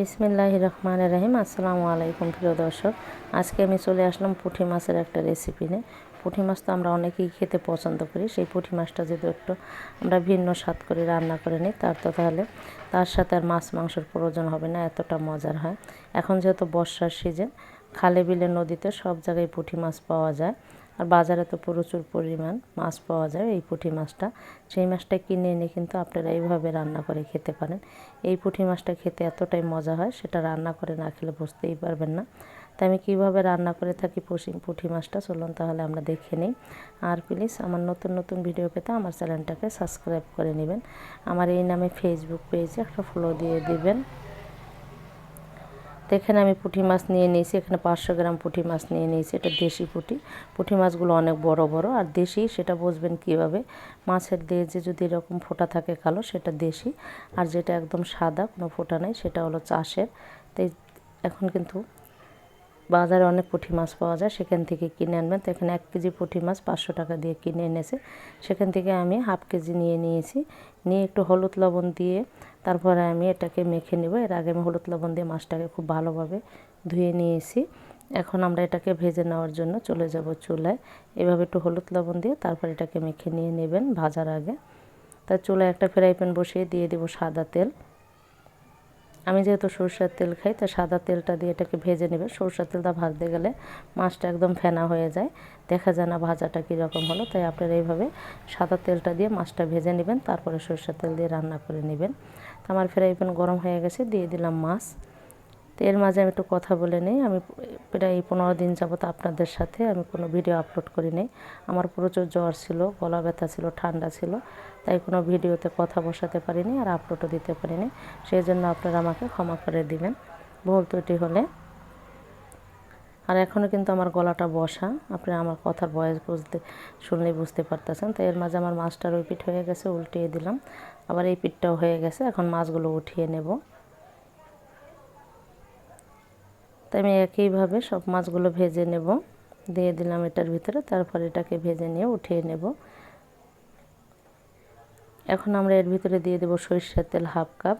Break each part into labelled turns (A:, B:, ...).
A: বিসমিল্লাহ রহমান রহিম। আসসালামু আলাইকুম, প্রিয় দর্শক। আজকে আমি চলে আসলাম পুঁটি মাছের একটা রেসিপি নিয়ে। পুঁটি মাছ তো আমরা অনেকেই খেতে পছন্দ করি। সেই পুঁটি মাছটা যদি একটু আমরা ভিন্ন স্বাদ করে রান্না করে নিই, তার তো তাহলে তার সাথে আর মাছ মাংসের প্রয়োজন হবে না, এতটা মজার হয়। এখন যেহেতু বর্ষার সিজন খালে বিলে নদীতে সব জায়গায় পুঁটি মাছ পাওয়া যায়। আর বাজারে তো প্রচুর পরিমাণ মাছ পাওয়া যায়, এই পুঁটি মাছটা। সেই মাছটা কিনে এনে কিন্তু আপনারা এইভাবে রান্না করে খেতে পারেন। এই পুঁটি মাছটা খেতে এতটাই মজা হয়, সেটা রান্না করে না খেলে বুঝতেই পারবেন না। তাই আমি কীভাবে রান্না করে থাকি পুষি পুঁটি মাছটা, চলুন তাহলে আমরা দেখে নিই। আর প্লিজ, আমার নতুন নতুন ভিডিও পেতে আমার চ্যানেলটাকে সাবস্ক্রাইব করে নেবেন। আমার এই নামে ফেসবুক পেজে একটা ফলো দিয়ে দিবেন। তো এখানে আমি পুঁটি মাছ নিয়ে নিয়েছি, এখানে পাঁচশো গ্রাম পুঁটি মাছ নিয়ে নিয়েছি, এটা দেশি পুঁটি। পুঁটি মাছগুলো অনেক বড় বড়, আর দেশি সেটা বুঝবেন কীভাবে? মাছের যে যদি এরকম ফোটা থাকে কালো, সেটা দেশি, আর যেটা একদম সাদা, কোনো ফোটা নেই, সেটা হলো চাষের। তো এখন কিন্তু বাজারে অনেক পুঁটি মাছ পাওয়া যায়, সেখান থেকে কিনে আনবেন। তো এখানে এক কেজি পুঁটি মাছ পাঁচশো টাকা দিয়ে কিনে এনেছে। সেখান থেকে আমি হাফ কেজি নিয়ে নিয়েছি। নিয়ে একটু হলুদ লবণ দিয়ে তারপরে আমি এটাকে মেখে নেব। এর আগে আমি হলুদ লবণ দিয়ে মাছটাকে খুব ভালোভাবে ধুয়ে নিয়েছি। এখন আমরা এটাকে ভেজে নেওয়ার জন্য চলে যাব চুলায়। এভাবে একটু হলুদ লবণ দিয়ে তারপর এটাকে মেখে নিয়ে নেবেন ভাজার আগে। তার চুলায় একটা ফ্রাই প্যান বসিয়ে দিয়ে দেবো সাদা তেল। আমি যেহেতু সরষের তেল খাই, তো সাদা তেলটা দিয়ে এটাকে ভেজে নেবে। সরষের তেলটা ভাজতে গেলে মাছটা একদম ফেনা হয়ে যায়। দেখা যায় না ভাজাটা কীরকম হলো, তাই আপনারা এইভাবে সাদা তেলটা দিয়ে মাছটা ভেজে নেবেন, তারপরে সরষের তেল দিয়ে রান্না করে নেবেন। তো আমার ফ্রাই গরম হয়ে গেছে, দিয়ে দিলাম মাছ। তো এর মাঝে আমি একটু কথা বলে নিই। আমি প্রায় পনেরো দিন যাবত আপনাদের সাথে আমি কোনো ভিডিও আপলোড করি নেই। আমার প্রচুর জ্বর ছিল, গলা ব্যথা ছিল, ঠান্ডা ছিল, তাই কোনো ভিডিওতে কথা বসাতে পারিনি আর আপলোডও দিতে পারিনি। সেই জন্য আপনারা আমাকে ক্ষমা করে দিবেন। ভুল ত্রুটি হলে। আর এখনও কিন্তু আমার গলাটা বসা। আপনি আমার কথার বয়স বুঝতে, শুনলেই বুঝতে পারতেছেন। তো এর মাঝে আমার মাছটার ওই পিঠ হয়ে গেছে, উল্টিয়ে দিলাম। আবার এই পিঠটাও হয়ে গেছে। এখন মাছগুলো উঠিয়ে নেব। তাই আমি একইভাবে সব মাছগুলো ভেজে নেব। দিয়ে দিলাম এটার ভিতরে, তারপর এটাকে ভেজে নিয়ে উঠিয়ে নেব। এখন আমরা এর ভিতরে দিয়ে দেবো সরিষার তেল হাফ কাপ।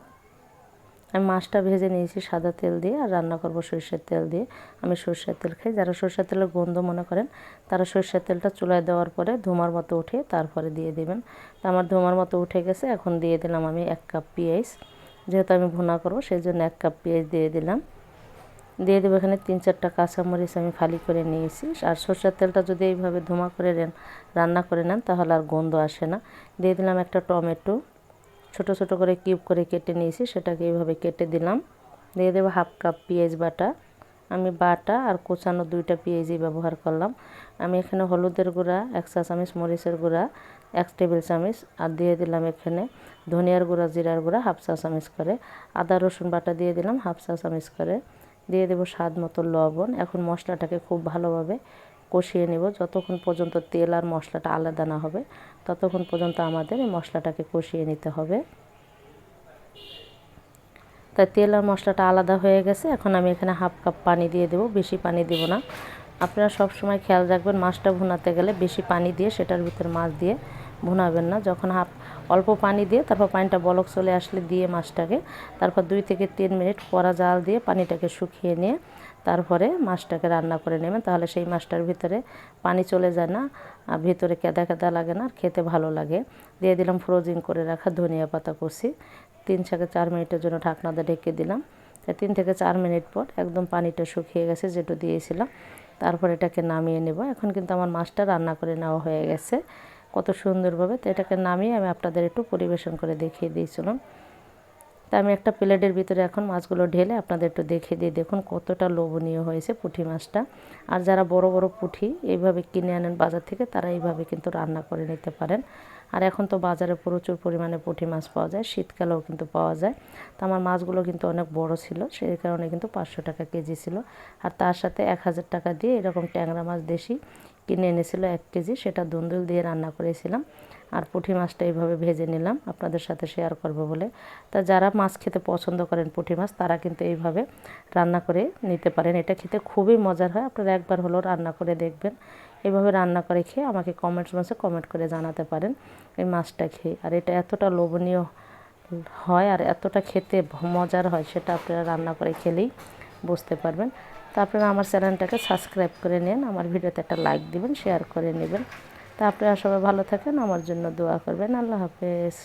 A: আমি মাছটা ভেজে নিয়েছি সাদা তেল দিয়ে আর রান্না করব সরিষার তেল দিয়ে। আমি সরষের তেল খাই। যারা সরষের তেলের গন্ধ মনে করেন, তারা সরষের তেলটা চুলায় দেওয়ার পরে ধুমার মতো উঠে তারপরে দিয়ে দেবেন। তো আমার ধুমার মতো উঠে গেছে, এখন দিয়ে দিলাম আমি এক কাপ পেঁয়াজ। যেহেতু আমি ভুনা করব সেই জন্য এক কাপ পেঁয়াজ দিয়ে দিলাম। দিয়ে দেবো এখানে তিন চারটা কাঁচামরিচ আমি ফালি করে নিয়েছি। আর সরষের তেলটা যদি এইভাবে ধোঁয়া করে নেন রান্না করে নেন তাহলে আর গন্ধ আসে না। দিয়ে দিলাম একটা টমেটো। ছোট ছোট করে কিউব করে কেটে নিয়েছি, সেটাকে এইভাবে কেটে দিলাম। দিয়ে দেবো হাফ কাপ পেঁয়াজ বাটা। আমি বাটা আর কোচানো দুইটা পেঁয়াজই ব্যবহার করলাম। আমি এখানে হলুদের গুঁড়া, এক চা চামচ মরিচের গুঁড়া, এক টেবিল চামচ। আর দিয়ে দিলাম এখানে ধনিয়ার গুঁড়া, জিরার গুঁড়া, হাফ চা চামচ করে। আদা রসুন বাটা দিয়ে দিলাম, হাফ চা চামচ করে। দিয়ে দেবো স্বাদ মতো লবণ। এখন মশলাটাকে খুব ভালোভাবে কষিয়ে নেব। যতক্ষণ পর্যন্ত তেল আর মশলাটা আলাদা না হবে, ততক্ষণ পর্যন্ত আমাদের এই মশলাটাকে কষিয়ে নিতে হবে। তাই তেল আর মশলাটা আলাদা হয়ে গেছে। এখন আমি এখানে হাফ কাপ পানি দিয়ে দেবো। বেশি পানি দেব না। আপনারা সব সময় খেয়াল রাখবেন, মাছটা ভুনাতে গেলে বেশি পানি দিয়ে সেটার ভিতরে মাছ দিয়ে ভুনাবেন না। যখন হাফ অল্প পানি দিয়ে তারপর পানিটা বলক চলে আসলে দিয়ে মাছটাকে, তারপর দুই থেকে তিন মিনিট কড়া জাল দিয়ে পানিটাকে শুকিয়ে নিয়ে তারপরে মাছটাকে রান্না করে নেবেন। তাহলে সেই মাছটার ভিতরে পানি চলে যায় না, আর ভিতরে কেদা কেদা লাগে না, আর খেতে ভালো লাগে। দিয়ে দিলাম ফ্রোজিং করে রাখা ধনিয়া পাতা কষি তিন থেকে চার মিনিটের জন্য ঢাকনাতে ঢেকে দিলাম। তিন থেকে চার মিনিট পর একদম পানিটা শুকিয়ে গেছে যেটা দিয়েছিলাম। তারপর এটাকে নামিয়ে নেব। এখন কিন্তু আমার মাছটা রান্না করে নেওয়া হয়ে গেছে। কত সুন্দরভাবে তো এটাকে নামিয়ে আমি আপনাদের একটু পরিবেশন করে দেখিয়ে দিয়েছিলাম। তা আমি একটা প্লেটের ভিতরে এখন মাছগুলো ঢেলে আপনাদের একটু দেখে দিয়ে দেখুন কতটা লোভনীয় হয়েছে পুঁটি মাছটা। আর যারা বড় বড় পুঁটি এইভাবে কিনে আনেন বাজার থেকে, তারা এইভাবে কিন্তু রান্না করে নিতে পারেন। আর এখন তো বাজারে প্রচুর পরিমাণে পুঁটি মাছ পাওয়া যায়, শীতকালেও কিন্তু পাওয়া যায়। তো আমার মাছগুলো কিন্তু অনেক বড় ছিল, সেই কারণে কিন্তু পাঁচশো টাকা কেজি ছিল। আর তার সাথে এক হাজার টাকা দিয়ে এরকম ট্যাংরা মাছ দেশি কিনে এনেছিল এক কেজি, সেটা দুন্দুল দিয়ে রান্না করেছিলাম। আর পুঁটি মাছটা এইভাবে ভেজে নিলাম, আপনাদের সাথে শেয়ার করব বলে। তা যারা মাছ খেতে পছন্দ করেন পুঁটি মাছ, তারা কিন্তু এইভাবে রান্না করে নিতে পারেন। এটা খেতে খুবই মজার হয়, আপনারা একবার হলেও রান্না করে দেখবেন। এভাবে রান্না করে খেয়ে আমাকে কমেন্টস মাসে কমেন্ট করে জানাতে পারেন এই মাছটা খেয়ে। আর এটা এতটা লোভনীয় হয় আর এতটা খেতে মজার হয়, সেটা আপনারা রান্না করে খেলেই বুঝতে পারবেন। তা আপনারা আমার চ্যানেলটাকে সাবস্ক্রাইব করে নিন, আমার ভিডিওতে একটা লাইক দিবেন শেয়ার করে নেবেন। তা আপনারা সবাই ভালো থাকেন, আমার জন্য দোয়া করবেন। আল্লাহ হাফেজ।